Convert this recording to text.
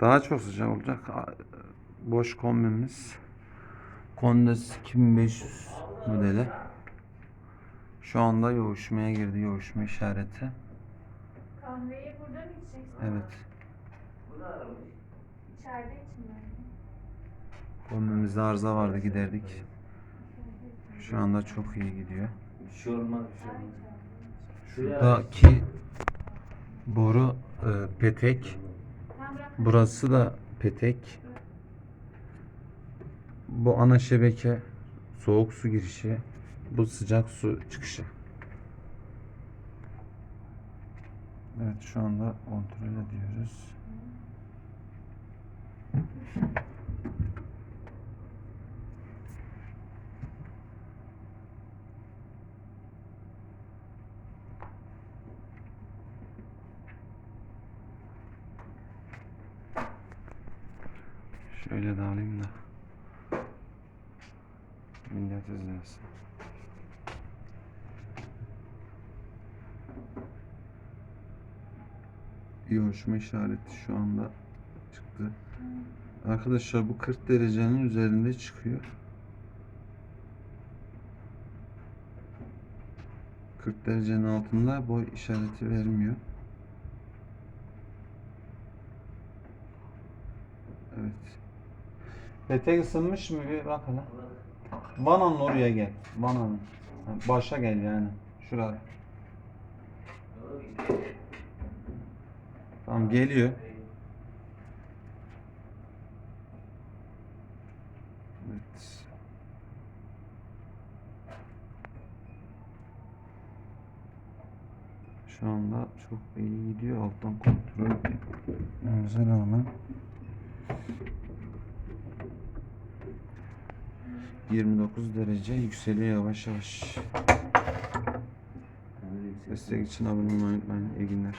Daha çok sıcak olacak. Boş kombimiz. Kondes 2500 modeli. Şu anda yoğuşmaya girdi. Yoğuşma işareti. Kahveyi burada mı içeceksin? Evet. İçeride mi? Kombimizde arıza vardı giderdik. Şu anda çok iyi gidiyor. Bir şey olmaz, bir şey olmaz. Şuradaki boru e, petek. Burası da petek. Bu ana şebeke soğuk su girişi. Bu sıcak su çıkışı. Evet şu anda kontrol ediyoruz. Şöyle de alayım da. Millet izlesin. Yoğuşma işareti şu anda çıktı. Arkadaşlar bu 40 derecenin üzerinde çıkıyor. 40 derecenin altında boy işareti vermiyor. Evet. Petek ısınmış mı bir bak hele. Vananın oraya gel. Vananın. Başa gel yani. Şuraya. Tamam geliyor. Evet. Şu anda çok iyi gidiyor. Alttan kontrol etmemize rağmen. 29 derece yükseliyor yavaş yavaş. Destek için abone olmayı unutmayın. İyi günler.